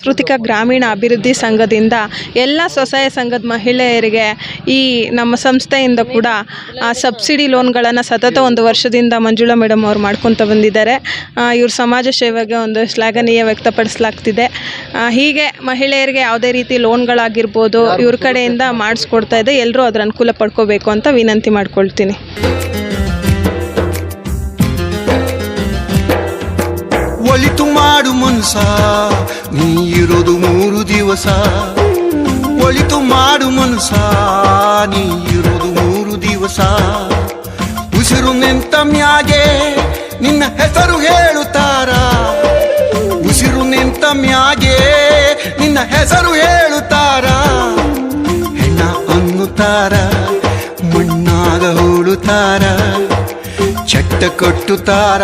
ಸಾಂಸ್ಕೃತಿಕ ಗ್ರಾಮೀಣ ಅಭಿವೃದ್ಧಿ ಸಂಘದಿಂದ ಎಲ್ಲ ಸ್ವಸಹಾಯ ಸಂಘದ ಮಹಿಳೆಯರಿಗೆ ಈ ನಮ್ಮ ಸಂಸ್ಥೆಯಿಂದ ಕೂಡ ಸಬ್ಸಿಡಿ ಲೋನ್ಗಳನ್ನು ಸತತ ಒಂದು ವರ್ಷದಿಂದ ಮಂಜುಳಾ ಮೇಡಮ್ ಅವ್ರು ಮಾಡ್ಕೊತ ಬಂದಿದ್ದಾರೆ. ಇವ್ರ ಸಮಾಜ ಸೇವೆಗೆ ಒಂದು ಶ್ಲಾಘನೀಯ ವ್ಯಕ್ತಪಡಿಸಲಾಗ್ತಿದೆ. ಹೀಗೆ ಮಹಿಳೆಯರಿಗೆ ಯಾವುದೇ ರೀತಿ ಲೋನ್ಗಳಾಗಿರ್ಬೋದು, ಇವ್ರ ಕಡೆಯಿಂದ ಮಾಡಿಸ್ಕೊಡ್ತಾ ಇದೆ. ಎಲ್ಲರೂ ಅದರ ಅನುಕೂಲ ಪಡ್ಕೋಬೇಕು ಅಂತ ವಿನಂತಿ ಮಾಡ್ಕೊಳ್ತೀನಿ. ಒಳಿತು ಮಾಡು ಮನ್ಸ ನೀ ಇರೋದು ಮೂರು ದಿವಸ. ಒಳಿತು ಮಾಡು ಮನ್ಸ ನೀ ಇರೋದು ಮೂರು ದಿವಸ. ಉಸಿರು ನಿಂತ ಮ್ಯಾಗೆ ನಿನ್ನ ಹೆಸರು ಹೇಳುತ್ತಾರ. ಉಸಿರು ನಿಂತ ಮ್ಯಾಗೆ ನಿನ್ನ ಹೆಸರು ಹೇಳುತ್ತಾರ. ಹೆಣ್ಣ ಅನ್ನುತ್ತಾರ, ಮಣ್ಣಾಗ ಹೂಳುತ್ತಾರ ಚಟ್ಟ ಕಟ್ಟುತ್ತಾರ?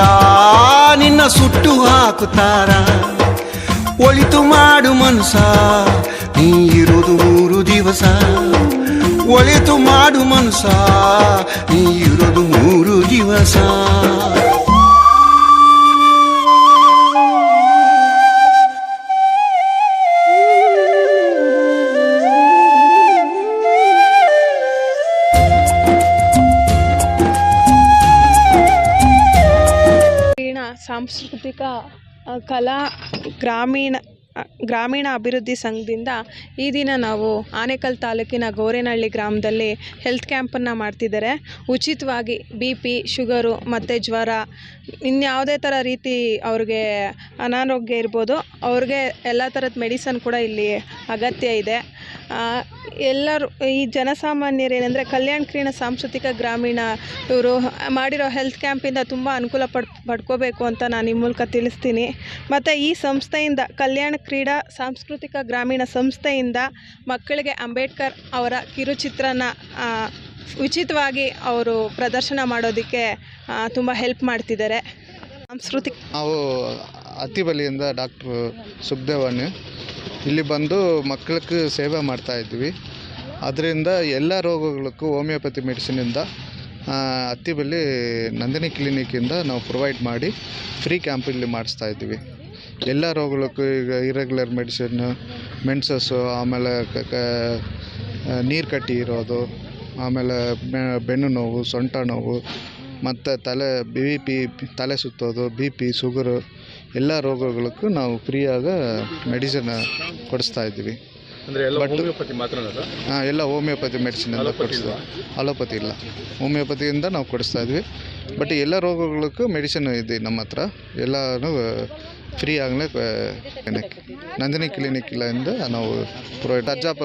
ನಿನ್ನ ಸುಟ್ಟು ಹಾಕುತ್ತಾರ? ಒಳಿತು ಮಾಡು ಮನಸ ನೀ ಇರೋದು ಮೂರು ದಿವಸ. ಒಳಿತು ಮಾಡು ಮನಸ ನೀ ಇರೋದು ಮೂರು ದಿವಸ. ಸಾಂಸ್ಕೃತಿಕ ಕಲಾ ಗ್ರಾಮೀಣ ಗ್ರಾಮೀಣ ಅಭಿವೃದ್ಧಿ ಸಂಘದಿಂದ ಈ ದಿನ ನಾವು ಆನೇಕಲ್ ತಾಲೂಕಿನ ಗೋರೆನಹಳ್ಳಿ ಗ್ರಾಮದಲ್ಲಿ ಹೆಲ್ತ್ ಕ್ಯಾಂಪನ್ನು ಮಾಡ್ತಿದ್ದಾರೆ. ಉಚಿತವಾಗಿ ಬಿ ಪಿ ಶುಗರು ಮತ್ತು ಜ್ವರ ಇನ್ಯಾವುದೇ ಥರ ರೀತಿ ಅವ್ರಿಗೆ ಅನಾರೋಗ್ಯ ಇರ್ಬೋದು, ಅವ್ರಿಗೆ ಎಲ್ಲ ಥರದ ಮೆಡಿಸನ್ ಕೂಡ ಇಲ್ಲಿ ಅಗತ್ಯ ಇದೆ. ಎಲ್ಲರೂ ಈ ಜನಸಾಮಾನ್ಯರೇನೆಂದರೆ ಕಲ್ಯಾಣ ಕ್ರೀಡಾ ಸಾಂಸ್ಕೃತಿಕ ಗ್ರಾಮೀಣ ಇವರು ಮಾಡಿರೋ ಹೆಲ್ತ್ ಕ್ಯಾಂಪಿಂದ ತುಂಬ ಅನುಕೂಲ ಪಡ್, ಪಡ್ಕೋಬೇಕು ಅಂತ ನಾನು ಈ ಮೂಲಕ ತಿಳಿಸ್ತೀನಿ. ಮತ್ತು ಈ ಸಂಸ್ಥೆಯಿಂದ ಕಲ್ಯಾಣ ಕ್ರೀಡಾ ಸಾಂಸ್ಕೃತಿಕ ಗ್ರಾಮೀಣ ಸಂಸ್ಥೆಯಿಂದ ಮಕ್ಕಳಿಗೆ ಅಂಬೇಡ್ಕರ್ ಅವರ ಕಿರುಚಿತ್ರನ ಉಚಿತವಾಗಿ ಅವರು ಪ್ರದರ್ಶನ ಮಾಡೋದಕ್ಕೆ ತುಂಬ ಹೆಲ್ಪ್ ಮಾಡ್ತಿದ್ದಾರೆ. ಸಾಂಸ್ಕೃತಿಕ ನಾವು ಅತಿಬಲಿಯಿಂದ ಡಾಕ್ಟ್ರು ಸುಖದೇವಣ್ಣು ಇಲ್ಲಿ ಬಂದು ಮಕ್ಕಳಿಗೆ ಸೇವೆ ಮಾಡ್ತಾಯಿದ್ವಿ ಅದರಿಂದ ಎಲ್ಲ ರೋಗಗಳಿಗೂ ಹೋಮಿಯೋಪತಿ ಮೆಡಿಸಿನಿಂದ ಅತ್ತಿಬಲ್ಲಿ ನಂದಿನಿ ಕ್ಲಿನಿಕ್ಕಿಂದ ನಾವು ಪ್ರೊವೈಡ್ ಮಾಡಿ ಫ್ರೀ ಕ್ಯಾಂಪ್ ಇಲ್ಲಿ ಮಾಡಿಸ್ತಾ ಇದ್ದೀವಿ. ಎಲ್ಲ ರೋಗಗಳಿಗೂ ಈಗ ಇರೆಗ್ಯುಲರ್ ಮೆಡಿಸಿನ್ ಮೆನ್ಸಸ್ಸು ಆಮೇಲೆ ನೀರು ಕಟ್ಟಿ ಇರೋದು, ಆಮೇಲೆ ಬೆನ್ನು ನೋವು, ಸೊಂಟ ನೋವು, ಮತ್ತು ತಲೆ ಬಿ ಪಿ ತಲೆ ಸುತ್ತೋದು ಬಿ ಪಿ ಶುಗರು ಎಲ್ಲ ರೋಗಗಳಿಗೂ ನಾವು ಫ್ರೀಯಾಗ ಮೆಡಿಸಿನ್ ಕೊಡಿಸ್ತಾ ಇದ್ದೀವಿ. ಅಂದ್ರೆ ಎಲ್ಲ ಹೋಮಿಯೋಪತಿ ಹಾಂ ಎಲ್ಲ ಹೋಮಿಯೋಪತಿ ಮೆಡಿಸಿನ್ ಎಲ್ಲ ಕೊಡಿಸ್ತೀವಿ. ಕೊಡಿಸ್ತಾ ಅಲೋಪತಿ ಇಲ್ಲ. ಹೋಮಿಯೋಪತಿಯಿಂದ ನಾವು ಕೊಡಿಸ್ತಾ ಇದ್ವಿ ಬಟ್ ಎಲ್ಲ ರೋಗಗಳಿಗೂ ಮೆಡಿಸಿನ್ ಇದೆ ನಮ್ಮ ಹತ್ರ. ಎಲ್ಲನೂ ಫ್ರೀ ಆಗಲೇ ನಂದಿನಿ ಕ್ಲಿನಿಕ್ ಇಂದ ನಾವು ಪ್ರೊವೈಡ್ ಅಜ್ಜಾಪುರ